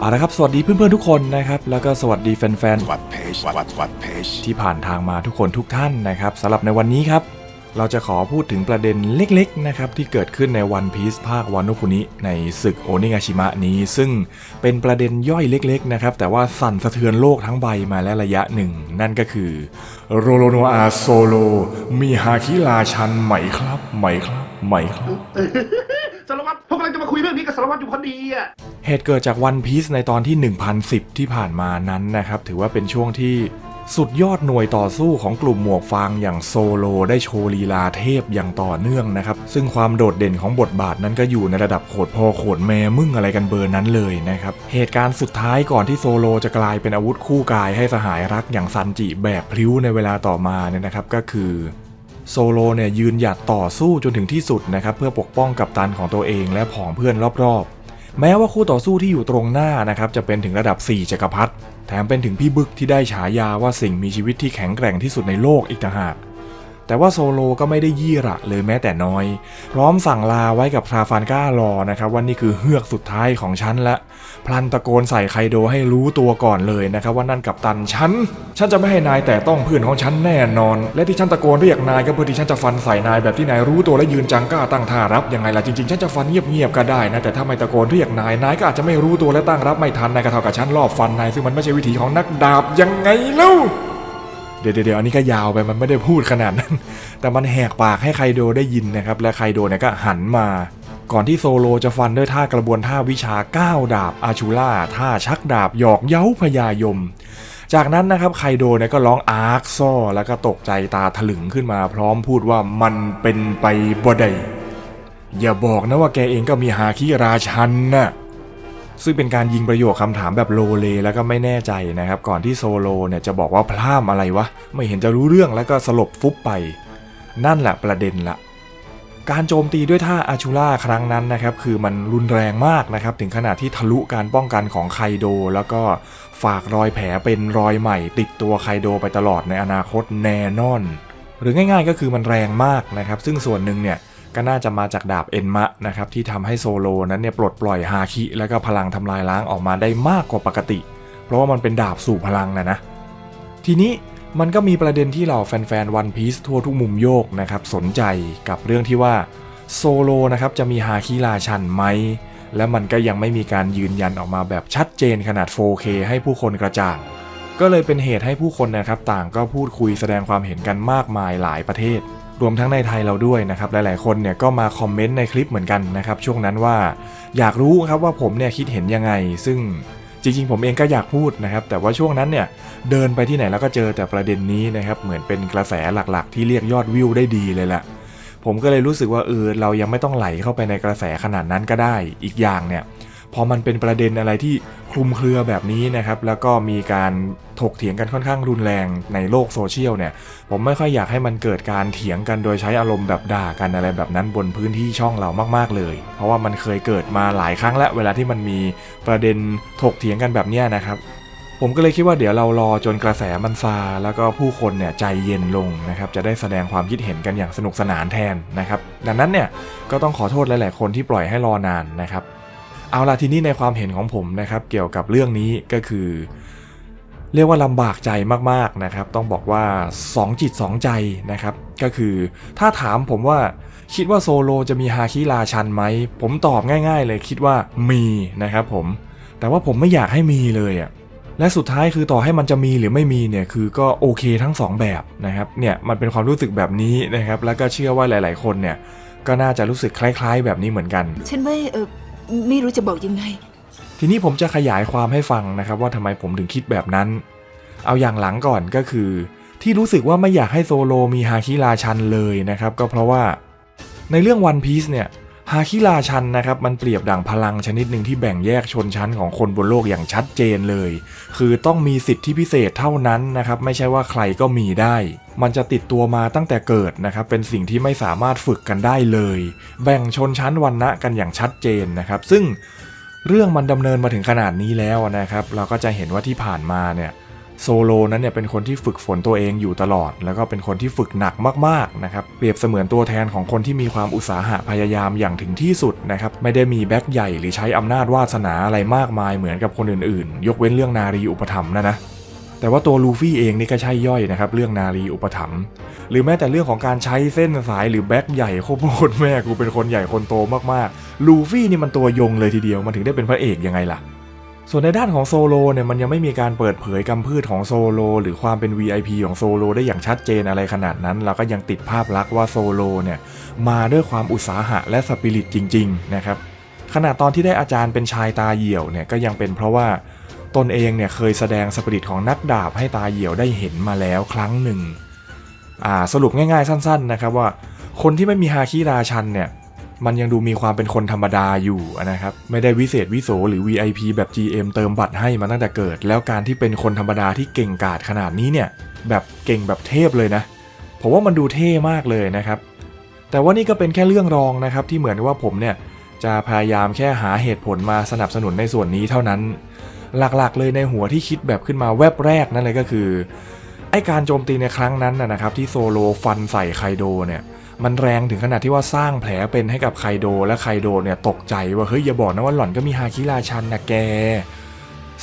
เอาละครับสวัสดีเพื่อนๆทุกคนนะครับแล้วก็สวัสดีแฟนวัดเพจวัดวัดเพจๆที่ผ่านทางมาทุกคนทุกท่านนะครับสำหรับในวันนี้ครับ เราจะขอพูดถึงประเด็นเล็กๆนะครับที่เกิดขึ้นในวันพี e ภาควานุคุนิในศึกโอนิงาชิมะนี้ ซึ่งเป็นประเด็นย่อยเล็กๆนะครับแต่ว่าสั่นสะเทือนโลกทั้งใบมาแล้วระยะหนึ่ง นั่นก็คือโรโลโนอาโซโลมีฮาคิราชันไหมครับไหมครับไหมครับาคุยเรื่องนี้กับสารวัตรอยู่พอดีอะเหตุเกิดจากวันพี e ในตอนที่ 1010 ที่ผ่านมานั้นนะครับ ถือว่าเป็นช่วงที่สุดยอดหน่วยต่อสู้ของกลุ่มหมวกฟางอย่างโซโลได้โชว์ลีลาเทพอย่างต่อเนื่องนะครับ ซึ่งความโดดเด่นของบทบาทนั้นก็อยู่ในระดับโขดพอโขดแม่มึ่งอะไรกันเบอร์นั้นเลยนะครับ เหตุการณ์สุดท้ายก่อนที่โซโลจะกลายเป็นอาวุธคู่กายให้สหายรักอย่างซันจิแบกพลิ้วในเวลาต่อมาเนี่ยนะครับก็คือ โซโลเนี่ยยืนหยัดต่อสู้จนถึงที่สุดนะครับเพื่อปกป้องกัปตันของตัวเองและผองเพื่อนรอบๆ แม้ว่าคู่ต่อสู้ที่อยู่ตรงหน้านะครับจะเป็นถึงระดับ 4จักรพรรดิแถมเป็นถึงพี่บึกที่ได้ฉายาว่าสิ่งมีชีวิตที่แข็งแกร่งที่สุดในโลกอีกต่างหาก แต่ว่าโซโลก็ไม่ได้ยี่ระเลยแม้แต่น้อย พร้อมสั่งลาไว้กับทราฟานก้ารอนะครับว่านี่คือเฮือกสุดท้ายของฉันละ พลันตะโกนใส่ไคโดให้รู้ตัวก่อนเลยนะครับว่านั่นกับตันฉัน ฉันจะไม่ให้นายแต่ต้องเพื่อนของฉันแน่นอน และที่ฉันตะโกนเรียกนายก็เพื่อที่ฉันจะฟันใส่นายแบบที่นายรู้ตัวและยืนจังกล้าตั้งท่ารับยังไงล่ะจริงๆฉันจะฟันเงียบๆก็ได้นะแต่ถ้าไม่ตะโกนเรียกนายนายก็อาจจะไม่รู้ตัวและตั้งรับไม่ทันนายก็เท่ากับฉันรอบฟันนายซึ่งมันไม่ใช่วิธีของนักดาบยังไงเล่า เดี๋ยวเดี๋ยวอันนี้ก็ยาวไปมันไม่ได้พูดขนาดนั้น แต่มันแหกปากให้ไคโดได้ยินนะครับ และไคโดเนี่ยก็หันมา ก่อนที่โซโลจะฟันด้วยท่ากระบวนท่าวิชาก้าวดาบอาชูล่าท่าชักดาบหยอกเย้าพญายม จากนั้นนะครับไคโดเนี่ยก็ร้องอาร์คซ่อแล้วก็ตกใจตาถลึงขึ้นมา พร้อมพูดว่ามันเป็นไปบ่ได้อย่าบอกนะว่าแกเองก็มีฮาคิราชันน่ะ ซึ่งเป็นการยิงประโยคคำถามแบบโลเลแล้วก็ไม่แน่ใจนะครับ ก่อนที่โซโลเนี่ยจะบอกว่าพลาดอะไรวะ ไม่เห็นจะรู้เรื่องแล้วก็สลบฟุบไป นั่นแหละประเด็นละการโจมตีด้วยท่าอาชูล่าครั้งนั้นนะครับ คือมันรุนแรงมากนะครับ ถึงขนาดที่ทะลุการป้องกันของไคโด แล้วก็ฝากรอยแผลเป็นรอยใหม่ ติดตัวไคโดไปตลอดในอนาคตแน่นอน หรือง่ายๆก็คือมันแรงมากนะครับ ซึ่งส่วนหนึ่งเนี่ย ก็น่าจะมาจากดาบเอ็นมะนะครับที่ทำให้โซโลนั้นเนี่ยปลดปล่อยฮาคิ แล้วก็พลังทำลายล้างออกมาได้มากกว่าปกติ เพราะว่ามันเป็นดาบสู่พลังนะนะ ทีนี้มันก็มีประเด็นที่เหล่าแฟนๆวันพีซทั่วทุกมุมโยกนะครับสนใจกับเรื่องที่ว่าโซโลนะครับจะมีฮาคิราชันไหม และมันก็ยังไม่มีการยืนยันออกมาแบบชัดเจนขนาด 4K ให้ผู้คนกระจ่าง ก็เลยเป็นเหตุให้ผู้คนนะครับต่างก็พูดคุยแสดงความเห็นกันมากมายหลายประเทศ รวมทั้งในไทยเราด้วยนะครับหลายๆคนเนี่ยก็มาคอมเมนต์ในคลิปเหมือนกันนะครับช่วงนั้นว่าอยากรู้ครับว่าผมเนี่ยคิดเห็นยังไง ซึ่งจริงๆ ผมเองก็อยากพูดนะครับ แต่ว่าช่วงนั้นเนี่ยเดินไปที่ไหนแล้วก็เจอแต่ประเด็นนี้นะครับเหมือนเป็นกระแสหลักๆ ที่เรียกยอดวิวได้ดีเลยแหละผมก็เลยรู้สึกว่าเออเรายังไม่ต้องไหลเข้าไปในกระแสขนาดนั้นก็ได้ อีกอย่างเนี่ย พอมันเป็นประเด็นอะไรที่คลุมเครือแบบนี้นะครับ แล้วก็มีการถกเถียงกันค่อนข้างรุนแรงในโลกโซเชียลเนี่ย ผมไม่ค่อยอยากให้มันเกิดการเถียงกันโดยใช้อารมณ์แบบด่ากันอะไรแบบนั้นบนพื้นที่ช่องเรามากๆเลย เพราะว่ามันเคยเกิดมาหลายครั้งแล้วเวลาที่มันมีประเด็นถกเถียงกันแบบนี้นะครับผมก็เลยคิดว่าเดี๋ยวเรารอจนกระแสมันซา แล้วก็ผู้คนเนี่ยใจเย็นลงนะครับจะได้แสดงความคิดเห็นกันอย่างสนุกสนานแทนนะครับดังนั้นเนี่ยก็ต้องขอโทษหลาย ๆ คนที่ปล่อยให้รอนานนะครับ เอาล่ะทีนี้ในความเห็นของผมนะครับเกี่ยวกับเรื่องนี้ก็คือ เรียกว่าลำบากใจมากๆนะครับ ต้องบอกว่า 2 จิต 2 ใจนะครับ ก็คือถ้าถามผมว่าคิดว่าโซโลจะมีฮาคิราชันไหม ผมตอบง่ายๆเลยคิดว่ามีนะครับผม แต่ว่าผมไม่อยากให้มีเลยอะ่ะและสุดท้ายคือต่อให้มันจะมีหรือไม่มีเนี่ยคือก็โอเคทั้งสองแบบนะครับเนี่ยมันเป็นความรู้สึกแบบนี้นะครับแล้วก็เชื่อว่าหลาย ๆ คนเนี่ยก็น่าจะรู้สึกคล้าย ๆ แบบนี้เหมือนกัน ฉันไม่เออ ไม่รู้จะบอกยังไง ทีนี้ผมจะขยายความให้ฟังนะครับ ว่าทำไมผมถึงคิดแบบนั้น เอาอย่างหลังก่อนก็คือ ที่รู้สึกว่าไม่อยากให้โซโลมีฮาคิราชันเลยนะครับ ก็เพราะว่า ในเรื่อง One Piece เนี่ยฮาคิราชันนะครับมันเปรียบดั่งพลังชนิดหนึ่งที่แบ่งแยกชนชั้นของคนบนโลกอย่างชัดเจนเลย คือต้องมีสิทธิพิเศษเท่านั้นนะครับ ไม่ใช่ว่าใครก็มีได้ มันจะติดตัวมาตั้งแต่เกิดนะครับ เป็นสิ่งที่ไม่สามารถฝึกกันได้เลย แบ่งชนชั้นวันณะกันอย่างชัดเจนนะครับ ซึ่งเรื่องมันดำเนินมาถึงขนาดนี้แล้วนะครับ เราก็จะเห็นว่าที่ผ่านมาเนี่ยโซโลนั้นเนี่ยเป็นคนที่ฝึกฝนตัวเองอยู่ตลอด แล้วก็เป็นคนที่ฝึกหนักมากๆนะครับเปรียบเสมือนตัวแทนของคนที่มีความอุตสาหะพยายามอย่างถึงที่สุดนะครับไม่ได้มีแบ็คใหญ่หรือใช้อำนาจวาสนาอะไรมากมายเหมือนกับคนอื่นๆ ยกเว้นเรื่องนารีอุปถัมภ์นะนะ แต่ว่าตัวลูฟี่เองนี่ก็ใช่ย่อยนะครับเรื่องนารีอุปถัมภ์หรือแม้แต่เรื่องของการใช้เส้นสายหรือแบ็คใหญ่โคโพดแม่กูเป็นคนใหญ่คนโตมากๆ ลูฟี่นี่มันตัวยงเลยทีเดียวมันถึงได้เป็นพระเอกยังไงล่ะ ส่วนในด้านของโซโลเนี่ยมันยังไม่มีการเปิดเผยกำพืชของโซโลหรือความเป็น VIP ของโซโลได้อย่างชัดเจนอะไรขนาดนั้น เราก็ยังติดภาพลักษณ์ว่าโซโลเนี่ยมาด้วยความอุตสาหะและสปิริตจริง ๆ นะครับขณะตอนที่ได้อาจารย์เป็นชายตาเหี่ยวเนี่ยก็ยังเป็นเพราะว่า ตนเองเนี่ยเคยแสดงสปิริตของนักดาบให้ตาเหี่ยวได้เห็นมาแล้วครั้งหนึ่งอ่าสรุปง่ายๆ สั้น ๆ นะครับว่า คนที่ไม่มีฮาคิราชันเนี่ยมันยังดูมีความเป็นคนธรรมดาอยู่นะครับ ไม่ได้วิเศษวิโสหรือ VIP แบบ GM เติมบัตรให้มาตั้งแต่เกิด แล้วการที่เป็นคนธรรมดาที่เก่งกาจขนาดนี้เนี่ย แบบเก่งแบบเทพเลยนะ ผมว่ามันดูเท่มากเลยนะครับ แต่ว่านี่ก็เป็นแค่เรื่องรองนะครับ ที่เหมือนว่าผมเนี่ยจะพยายามแค่หาเหตุผลมาสนับสนุนในส่วนนี้เท่านั้น หลักๆ เลยในหัวที่คิดแบบขึ้นมาแวบแรกนั่นเลยก็คือ ไอการโจมตีในครั้งนั้นนะครับที่โซโลฟันใส่ไคโดเนี่ยมันแรงถึงขนาดที่ว่าสร้างแผลเป็นให้กับไคโดและไคโดเนี่ยตกใจว่าเฮ้ยอย่าบอกนะว่าหล่อนก็มีฮาคิราชันนะแก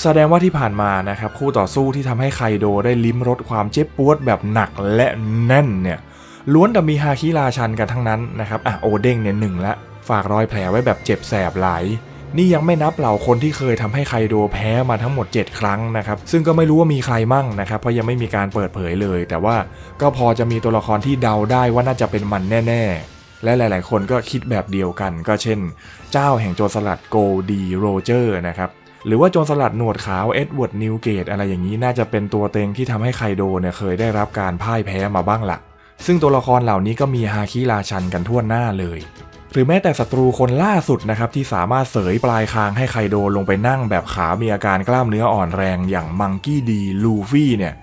แสดงว่าที่ผ่านมานะครับคู่ต่อสู้ที่ทำให้ไคโดได้ลิ้มรสความเจ็บปวดแบบหนักและแน่นเนี่ยล้วนแต่มีฮาคิราชันกันทั้งนั้นนะครับอะโอเด้งเนี่ยหนึ่งละฝากรอยแผลไว้แบบเจ็บแสบหลาย นี่ยังไม่นับเหล่าคนที่เคยทำให้ไคโดแพ้มาทั้งหมด 7 ครั้งนะครับ ซึ่งก็ไม่รู้ว่ามีใครมั่งนะครับ เพราะยังไม่มีการเปิดเผยเลย แต่ว่าก็พอจะมีตัวละครที่เดาได้ว่าน่าจะเป็นมันแน่ ๆ และหลาย ๆ คนก็คิดแบบเดียวกัน ก็เช่น เจ้าแห่งโจรสลัดโกดีโรเจอร์นะครับหรือว่าโจรสลัดหนวดขาวเอ็ดเวิร์ดนิวเกตอะไรอย่างนี้น่าจะเป็นตัวเต็งที่ทำให้ไคโดเนี่ยเคยได้รับการพ่ายแพ้มาบ้างละซึ่งตัวละครเหล่านี้ก็มีฮาคิราชันกันทั่วหน้าเลย หรือแม้แต่ศัตรูคนล่าสุดนะครับที่สามารถเสยปลายคางให้ไคโดลงไปนั่งแบบขามีอาการกล้ามเนื้ออ่อนแรงอย่างมังกี้ดีลูฟี่เนี่ย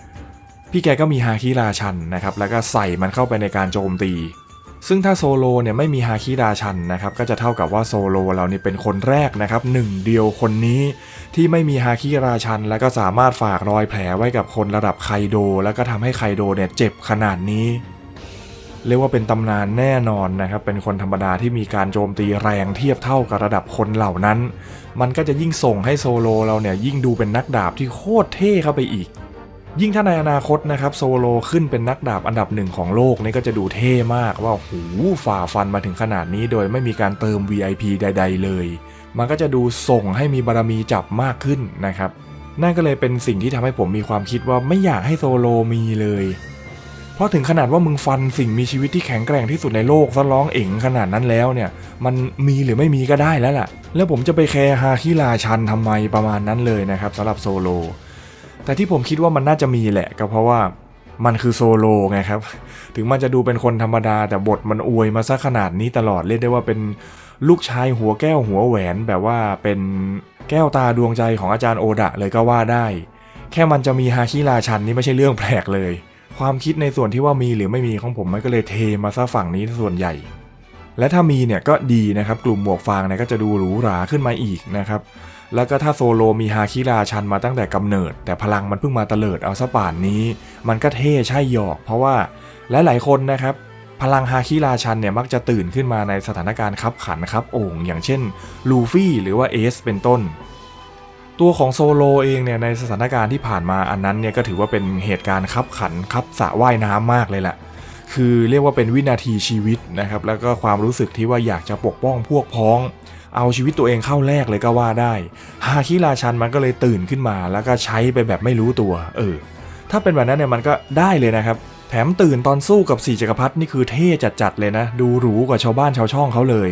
พี่แกก็มีฮาคิราชันนะครับแล้วก็ใส่มันเข้าไปในการโจมตี ซึ่งถ้าโซโลเนี่ยไม่มีฮาคิราชันนะครับก็จะเท่ากับว่าโซโลเราเนี่ยเป็นคนแรกนะครับหนึ่งเดียวคนนี้ที่ไม่มีฮาคิราชัน แล้วก็สามารถฝากรอยแผลไว้กับคนระดับไคโด แล้วก็ทำให้ไคโดเนี่ยเจ็บขนาดนี้ เรียกว่าเป็นตำนานแน่นอนนะครับ เป็นคนธรรมดาที่มีการโจมตีแรงเทียบเท่ากับระดับคนเหล่านั้น มันก็จะยิ่งส่งให้โซโลเราเนี่ยยิ่งดูเป็นนักดาบที่โคตรเท่เข้าไปอีก ยิ่งถ้าในอนาคตนะครับโซโลขึ้นเป็นนักดาบอันดับหนึ่งของโลกนี่ก็จะดูเท่มากว่าหูฝ่าฟันมาถึงขนาดนี้ โดยไม่มีการเติม VIP ใด ๆ เลย มันก็จะดูส่งให้มีบารมีจับมากขึ้นนะครับนั่นก็เลยเป็นสิ่งที่ทำให้ผมมีความคิดว่าไม่อยากให้โซโลมีเลย เพราะถึงขนาดว่ามึงฟันสิ่งมีชีวิตที่แข็งแกร่งที่สุดในโลกซะร้องเอ๋งขนาดนั้นแล้วเนี่ย มันมีหรือไม่มีก็ได้แล้วล่ะ แล้วผมจะไปแคร์ฮาคิราชันทำไมประมาณนั้นเลยนะครับสำหรับโซโล แต่ที่ผมคิดว่ามันน่าจะมีแหละก็เพราะว่ามันคือโซโลไงครับ ถึงมันจะดูเป็นคนธรรมดา แต่บทมันอวยมาซะขนาดนี้ตลอดเรียกได้ว่าเป็นลูกชายหัวแก้วหัวแหวนแบบว่าเป็นแก้วตาดวงใจของอาจารย์โอดะเลยก็ว่าได้ แค่มันจะมีฮาคิราชันนี่ไม่ใช่เรื่องแปลกเลย ความคิดในส่วนที่ว่ามีหรือไม่มีของผมมันก็เลยเทมาซะฝั่งนี้ส่วนใหญ่ และถ้ามีเนี่ยก็ดีนะครับกลุ่มหมวกฟางเนี่ยก็จะดูหรูหราขึ้นมาอีกนะครับแล้วก็ถ้าโซโลมีฮาคิราชันมาตั้งแต่กำเนิด แต่พลังมันเพิ่งมาเตลิดเอาซะป่านนี้ มันก็เท่ใช่หยอก เพราะว่าหลายๆคนนะครับ พลังฮาคิราชันเนี่ยมักจะตื่นขึ้นมาในสถานการณ์คับขันครับโอ่งอย่างเช่นลูฟี่หรือว่าเอสเป็นต้น ตัวของโซโลเองเนี่ยในสถานการณ์ที่ผ่านมาอันนั้นเนี่ยก็ถือว่าเป็นเหตุการณ์คับขันคับสะว่ายน้ำมากเลยแหละ คือเรียกว่าเป็นวินาทีชีวิตนะครับแล้วก็ความรู้สึกที่ว่าอยากจะปกป้องพวกพ้อง เอาชีวิตตัวเองเข้าแลกเลยก็ว่าได้ฮาคิราชันมันก็เลยตื่นขึ้นมา แล้วก็ใช้ไปแบบไม่รู้ตัวเออถ้าเป็นแบบนั้นเนี่ยมันก็ได้เลยนะครับแถมตื่นตอนสู้กับสี่จักรพรรดินี่คือเท่จัดๆเลยนะ ดูหรูกว่าชาวบ้านชาวช่องเขาเลย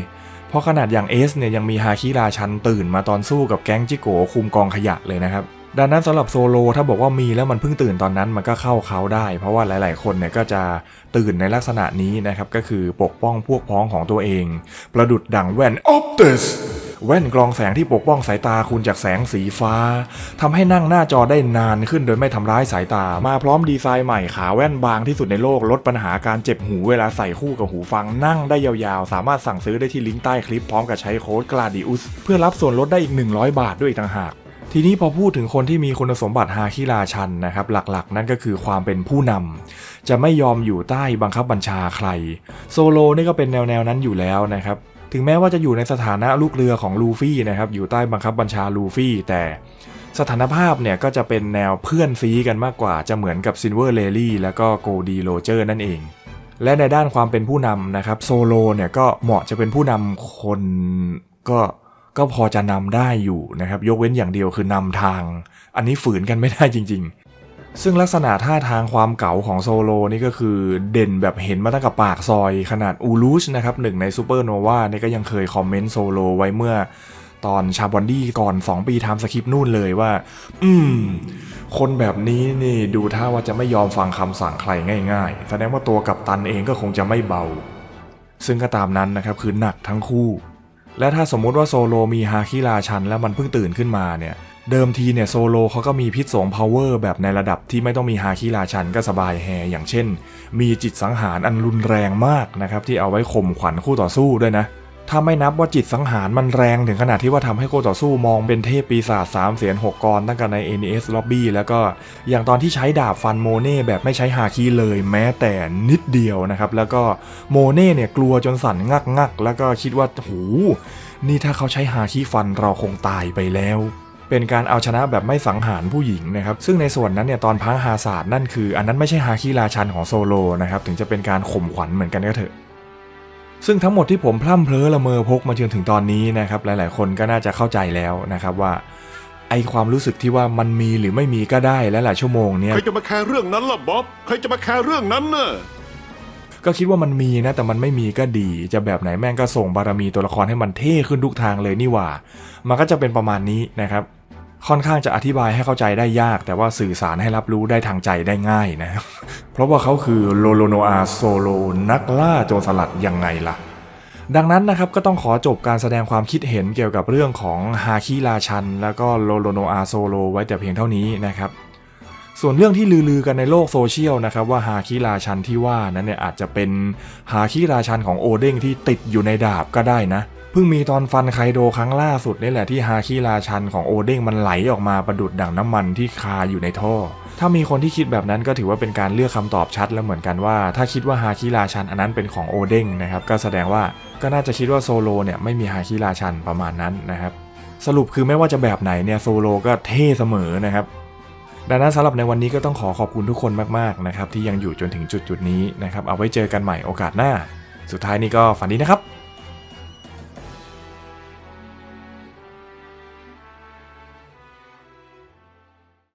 เพราะขนาดอย่างเอสเนี่ยยังมีฮาคิราชันตื่นมาตอนสู้กับแก๊งจิโกคุมกองขยะเลยนะครับดังนั้นสำหรับโซโลถ้าบอกว่ามีแล้วมันเพิ่งตื่นตอนนั้นมันก็เข้าเขาได้ เพราะว่าหลาย ๆ คนเนี่ยก็จะตื่นในลักษณะนี้นะครับก็คือปกป้องพวกพ้องของตัวเอง ประดุดดังแว่นออปติส แว่นกรองแสงที่ปกป้องสายตาคุณจากแสงสีฟ้าทำให้นั่งหน้าจอได้นานขึ้นโดยไม่ทำร้ายสายตา มาพร้อมดีไซน์ใหม่ขาแว่นบางที่สุดในโลกลดปัญหาการเจ็บหูเวลาใส่คู่กับหูฟังนั่งได้ยาวๆ สามารถสั่งซื้อได้ที่ลิงก์ใต้คลิปพร้อมกับใช้โค้ด GLADIUS เพื่อรับส่วนลดได้อีก 100 บาทด้วยอีกต่างหากทีนี้พอพูดถึงคนที่มีคุณสมบัติฮาคิราชันนะครับ หลักๆ นั่นก็คือความเป็นผู้นำจะไม่ยอมอยู่ใต้บังคับบัญชาใคร โซโลนี่ก็เป็นแนวๆนั้นอยู่แล้วนะครับ ถึงแม้ว่าจะอยู่ในสถานะลูกเรือของลูฟี่นะครับอยู่ใต้บังคับบัญชาลูฟี่ แต่สถานภาพเนี่ยก็จะเป็นแนวเพื่อนซีกันมากกว่าจะเหมือนกับซินเวอร์เลลี่แล้วก็โกดีโรเจอร์นั่นเอง และในด้านความเป็นผู้นำนะครับโซโลเนี่ยก็เหมาะจะเป็นผู้นำคนก็ก็พอจะนำได้อยู่นะครับ ยกเว้นอย่างเดียวคือนำทาง อันนี้ฝืนกันไม่ได้จริงๆ ซึ่งลักษณะท่าทางความเก๋าของโซโลนี่ก็คือเด่นแบบเห็นมาตั้งแต่ปากซอยขนาดอูลูชนะครับหนึ่งในซูเปอร์โนวานี่ก็ยังเคยคอมเมนต์โซโลไว้เมื่อตอนชาบอนดี้ก่อน 2 ปีทำสคริปต์นู่นเลยว่า อืม คนแบบนี้นี่ดูท่าว่าจะไม่ยอมฟังคำสั่งใครง่ายๆ แสดงว่าตัวกับตันเองก็คงจะไม่เบา ซึ่งก็ตามนั้นนะครับคือหนักทั้งคู่ และถ้าสมมุติว่าโซโลมีฮาคิราชันแล้วมันเพิ่งตื่นขึ้นมาเนี่ย เดิมทีเนี่ยโซโลเขาก็มีพิษสงพาวเวอร์แบบในระดับที่ไม่ต้องมีฮาคิราชันก็สบายแฮอย่างเช่น มีจิตสังหารอันรุนแรงมากนะครับที่เอาไว้ข่มขวัญคู่ต่อสู้ด้วยนะ ถ้าไม่นับว่าจิตสังหารมันแรงถึงขนาดที่ว่าทำให้คู่ต่อสู้มองเป็นเทพปีศาจสามเสียนหกกรตั้งแต่ใน NES Lobby แล้วก็อย่างตอนที่ใช้ดาบฟันโมเน่แบบไม่ใช้ฮาคิเลยแม้แต่นิดเดียวนะครับแล้วก็โมเน่เนี่ยกลัวจนสั่นงักงักแล้วก็คิดว่าโหนี่ถ้าเขาใช้ฮาคิฟันเราคงตายไปแล้ว เป็นการเอาชนะแบบไม่สังหารผู้หญิงนะครับ ซึ่งในส่วนนั้นเนี่ยตอนพังฮาศาสตร์นั่นคือ อันนั้นไม่ใช่ฮาคิราชันของโซโลนะครับ ถึงจะเป็นการข่มขวัญเหมือนกันก็เถอะ ซึ่งทั้งหมดที่ผมพร่ำเพลอละเมอพกมาจนถึงตอนนี้นะครับ หลายๆ คนก็น่าจะเข้าใจแล้วนะครับว่า ไอความรู้สึกที่ว่ามันมีหรือไม่มีก็ได้และหลายชั่วโมงเนี่ย ใครจะมาแคร์เรื่องนั้นล่ะบ๊อบ ใครจะมาแคร์เรื่องนั้นน่ะ ก็คิดว่ามันมีนะ แต่มันไม่มีก็ดี จะแบบไหนแม่งก็ส่งบารมีตัวละครให้มันเท่ขึ้นทุกทางเลยนี่หว่า มันก็จะเป็นประมาณนี้นะครับ ค่อนข้างจะอธิบายให้เข้าใจได้ยาก แต่ว่าสื่อสารให้รับรู้ได้ทางใจได้ง่ายนะ เพราะว่าเขาคือโลโลโนอาโซโลนักล่าโจรสลัดยังไงล่ะ ดังนั้นนะครับก็ต้องขอจบการแสดงความคิดเห็นเกี่ยวกับเรื่องของฮาคิราชัน แล้วก็โลโลโนอาโซโลไว้แต่เพียงเท่านี้นะครับส่วนเรื่องที่ลือๆกันในโลกโซเชียลนะครับว่าฮาคิราชันที่ว่านั้นเนี่ยอาจจะเป็นฮาคิราชันของโอเด้งที่ติดอยู่ในดาบก็ได้นะเพิ่งมีตอนฟันไคโดครั้งล่าสุดนี่แหละที่ฮาคิราชันของโอเด้งมันไหลออกมาประดุดดั่งน้ำมันที่คาอยู่ในท่อ ถ้ามีคนที่คิดแบบนั้นก็ถือว่าเป็นการเลือกคำตอบชัดแล้วเหมือนกันว่า ถ้าคิดว่าฮาคิราชันอันนั้นเป็นของโอเด้งนะครับก็แสดงว่าก็น่าจะคิดว่าโซโลเนี่ยไม่มีฮาคิราชันประมาณนั้นนะครับสรุปคือไม่ว่าจะแบบไหนเนี่ยโซโลก็เท่เสมอนะครับดังนั้นสำหรับในวันนี้ก็ต้องขอขอบคุณทุกคนมากๆนะครับที่ยังอยู่จนถึงจุดจุดนี้นะครับเอาไว้เจอกันใหม่โอกาสหน้า สุดท้ายนี้ก็ฝันดีนะครับ